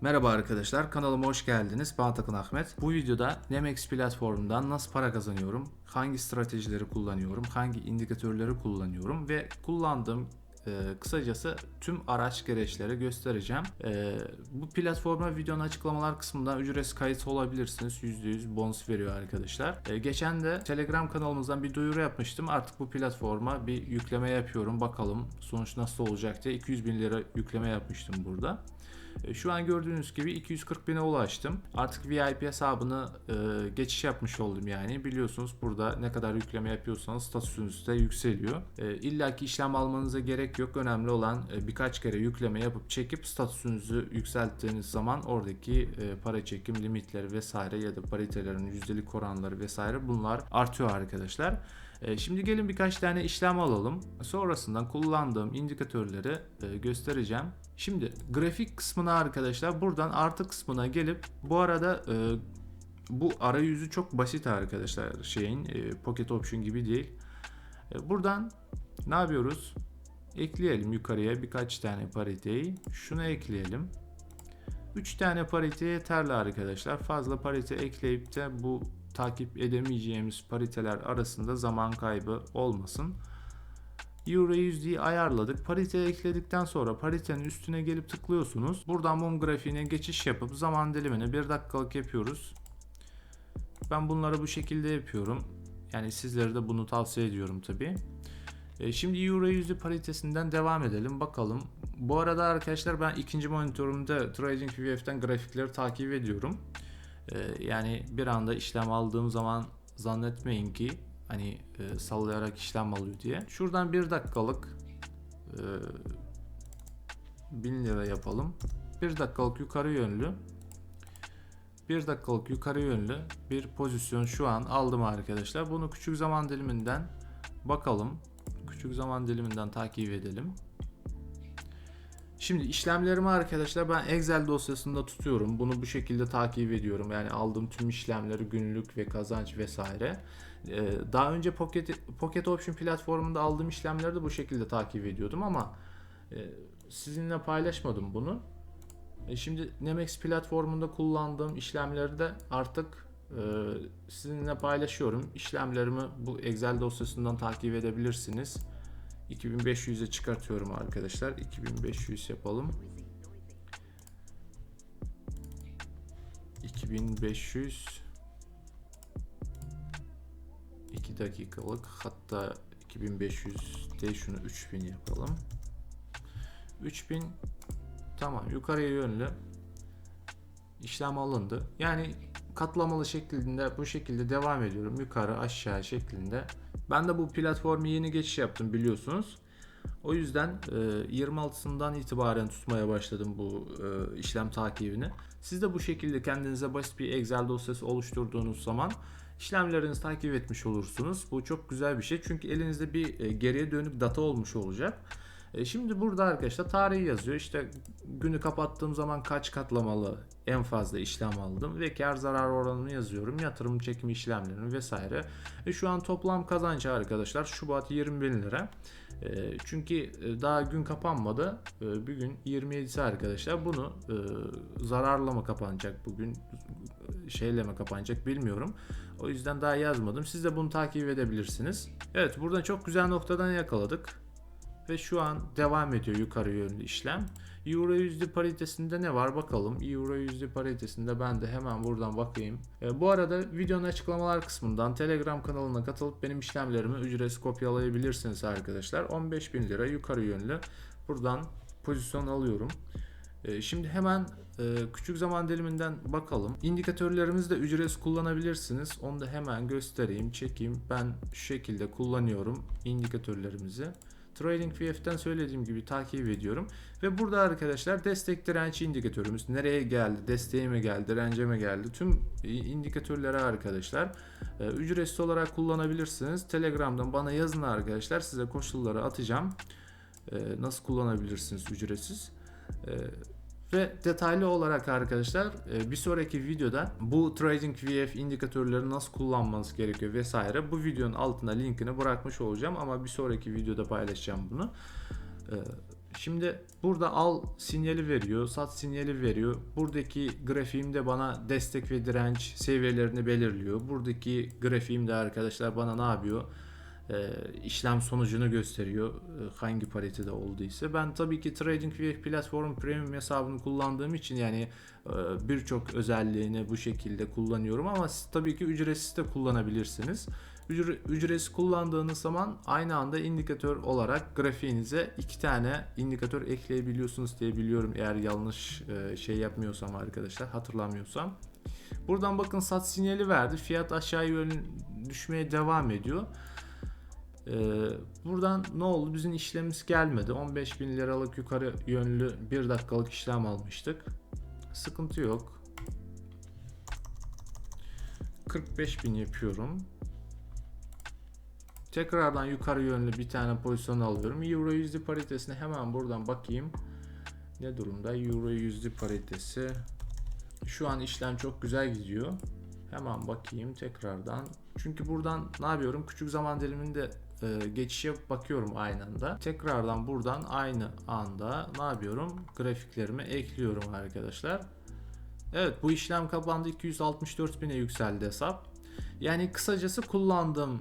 Merhaba arkadaşlar, kanalıma hoş geldiniz. Ben Atakan Ahmet. Bu videoda Nemex platformundan nasıl para kazanıyorum, hangi stratejileri kullanıyorum, hangi indikatörleri kullanıyorum ve kullandığım e, kısacası tüm araç gereçleri göstereceğim. E, bu platforma videonun açıklamalar kısmından ücretsiz kayıt olabilirsiniz. %100 bonus veriyor arkadaşlar. E, geçen de Telegram kanalımızdan bir duyuru yapmıştım. Artık bu platforma bir yükleme yapıyorum. Bakalım sonuç nasıl olacak diye 200 bin lira yükleme yapmıştım burada. E, Şu an gördüğünüz gibi 240 bine ulaştım. Artık VIP hesabını e, geçiş yapmış oldum yani. Biliyorsunuz burada ne kadar yükleme yapıyorsanız statüsünüz de yükseliyor. E, İlla ki işlem almanıza gerek yok. Önemli olan birkaç kere yükleme yapıp çekip statüsünüzü yükselttiğiniz zaman oradaki para çekim limitleri vesaire ya da paritelerin yüzdelik oranları vesaire bunlar artıyor arkadaşlar. Şimdi gelin birkaç tane işlem alalım. Sonrasından kullandığım indikatörleri göstereceğim. Şimdi grafik kısmına arkadaşlar buradan artı kısmına gelip bu arada e, bu arayüzü çok basit arkadaşlar şeyin e, Pocket Option gibi değil. E, buradan ne yapıyoruz? Ekleyelim yukarıya birkaç tane pariteyi. Şunu ekleyelim. 3 tane parite yeterli arkadaşlar. Fazla parite ekleyip de bu takip edemeyeceğimiz pariteler arasında zaman kaybı olmasın. Euro USD'yi ayarladık. Parite ekledikten sonra paritenin üstüne gelip tıklıyorsunuz. Buradan mum grafiğine geçiş yapıp zaman dilimini 1 dakikalık yapıyoruz. Ben bunları bu şekilde yapıyorum. Yani sizlere de bunu tavsiye ediyorum tabi. Şimdi Euro USD paritesinden devam edelim bakalım. Bu arada arkadaşlar ben ikinci monitörümde TradingView'den grafikleri takip ediyorum. Ee, yani bir anda işlem aldığım zaman zannetmeyin ki hani e, sallayarak işlem alıyor diye. Şuradan bir dakikalık e, 1000 lira yapalım. Bir dakikalık yukarı yönlü bir dakikalık yukarı yönlü bir pozisyon şu an aldım arkadaşlar. Bunu küçük zaman diliminden bakalım. Küçük zaman diliminden takip edelim. Şimdi işlemlerimi arkadaşlar ben Excel dosyasında tutuyorum. Bunu bu şekilde takip ediyorum. Yani aldığım tüm işlemleri günlük ve kazanç vesaire. Ee, daha önce Pocket, Pocket Option platformunda aldığım işlemleri de bu şekilde takip ediyordum ama e, sizinle paylaşmadım bunu. E, şimdi Nemex platformunda kullandığım işlemleri de artık e, sizinle paylaşıyorum. İşlemlerimi bu Excel dosyasından takip edebilirsiniz. 2500'e çıkartıyorum arkadaşlar. 2500 yapalım. 2500 2 dakikalık hatta 2500 değil şunu 3000 yapalım. 3000 tamam yukarıya yönlü işlem alındı. Yani katlamalı şeklinde bu şekilde devam ediyorum. Yukarı aşağı şeklinde. Ben de bu platformu yeni geçiş yaptım biliyorsunuz. O yüzden e, 26'sından itibaren tutmaya başladım bu e, işlem takibini. Siz de bu şekilde kendinize basit bir Excel dosyası oluşturduğunuz zaman işlemlerinizi takip etmiş olursunuz. Bu çok güzel bir şey çünkü elinizde bir e, geriye dönük data olmuş olacak. E, şimdi burada arkadaşlar tarihi yazıyor. İşte günü kapattığım zaman kaç katlamalı en fazla işlem aldım ve kar zarar oranını yazıyorum. Yatırım çekimi işlemlerini vesaire. E, şu an toplam kazancı arkadaşlar Şubat 20 bin lira. E, çünkü e, daha gün kapanmadı. E, bugün 27'si arkadaşlar. Bunu e, zararla mı kapanacak bugün şeyle mi kapanacak bilmiyorum. O yüzden daha yazmadım. Siz de bunu takip edebilirsiniz. Evet buradan çok güzel noktadan yakaladık ve şu an devam ediyor yukarı yönlü işlem. Euro yüzde paritesinde ne var bakalım. Euro yüzde paritesinde ben de hemen buradan bakayım. E, bu arada videonun açıklamalar kısmından Telegram kanalına katılıp benim işlemlerimi ücretsiz kopyalayabilirsiniz arkadaşlar. 15.000 lira yukarı yönlü buradan pozisyon alıyorum. E, şimdi hemen e, küçük zaman diliminden bakalım. İndikatörlerimizi de ücretsiz kullanabilirsiniz. Onu da hemen göstereyim, çekeyim. Ben şu şekilde kullanıyorum indikatörlerimizi. TradingView'den söylediğim gibi takip ediyorum. Ve burada arkadaşlar destek direnç indikatörümüz nereye geldi, desteğe mi geldi, dirence mi geldi tüm indikatörleri arkadaşlar e, ücretsiz olarak kullanabilirsiniz. Telegram'dan bana yazın arkadaşlar size koşulları atacağım. E, nasıl kullanabilirsiniz ücretsiz. E, ve detaylı olarak arkadaşlar bir sonraki videoda bu TradingView indikatörleri nasıl kullanmanız gerekiyor vesaire bu videonun altına linkini bırakmış olacağım ama bir sonraki videoda paylaşacağım bunu. Şimdi burada al sinyali veriyor, sat sinyali veriyor. Buradaki grafiğimde bana destek ve direnç seviyelerini belirliyor. Buradaki grafiğimde arkadaşlar bana ne yapıyor? Ee, işlem sonucunu gösteriyor e, hangi paritede olduysa. Ben tabii ki TradingView platform premium hesabını kullandığım için yani e, birçok özelliğini bu şekilde kullanıyorum ama siz tabii ki ücretsiz de kullanabilirsiniz. Ücre- Ücretsiz kullandığınız zaman aynı anda indikatör olarak grafiğinize iki tane indikatör ekleyebiliyorsunuz diye biliyorum eğer yanlış e, şey yapmıyorsam arkadaşlar hatırlamıyorsam. Buradan bakın sat sinyali verdi. Fiyat aşağı yönlü düşmeye devam ediyor. Ee, buradan ne oldu? Bizim işlemimiz gelmedi. 15 bin liralık yukarı yönlü bir dakikalık işlem almıştık. Sıkıntı yok. 45 bin yapıyorum. Tekrardan yukarı yönlü bir tane pozisyon alıyorum. Euro yüzde paritesine hemen buradan bakayım. Ne durumda? Euro yüzde paritesi. Şu an işlem çok güzel gidiyor. Hemen bakayım tekrardan. Çünkü buradan ne yapıyorum? Küçük zaman diliminde e, geçişe bakıyorum aynı anda. Tekrardan buradan aynı anda ne yapıyorum? Grafiklerimi ekliyorum arkadaşlar. Evet bu işlem kapandı 264 bine yükseldi hesap. Yani kısacası kullandığım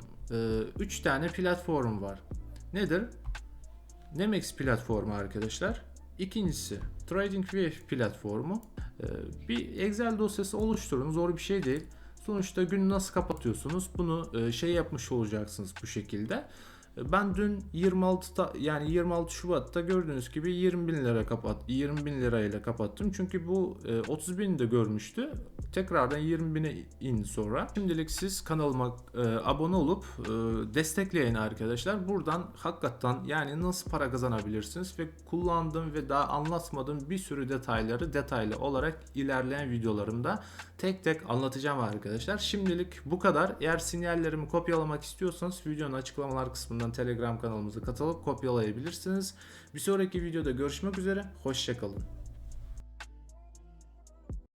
3 tane platform var. Nedir? Nemex platformu arkadaşlar. İkincisi TradingView platformu. Ee, Bir Excel dosyası oluşturun. Zor bir şey değil. Sonuçta günü nasıl kapatıyorsunuz? Bunu e, şey yapmış olacaksınız bu şekilde. E, Ben dün 26'ta yani 26 Şubat'ta gördüğünüz gibi 20 bin lira kapat 20 bin lirayla kapattım. Çünkü bu e, 30 bin de görmüştü. Tekrardan 20 bine indi sonra. Şimdilik siz kanalıma e, abone olup e, destekleyin arkadaşlar. Buradan hakikaten yani nasıl para kazanabilirsiniz ve kullandığım ve daha anlatmadığım bir sürü detayları detaylı olarak ilerleyen videolarımda tek tek anlatacağım arkadaşlar. Şimdilik bu kadar. Eğer sinyallerimi kopyalamak istiyorsanız videonun açıklamalar kısmından Telegram kanalımıza katılıp kopyalayabilirsiniz. Bir sonraki videoda görüşmek üzere. Hoşçakalın.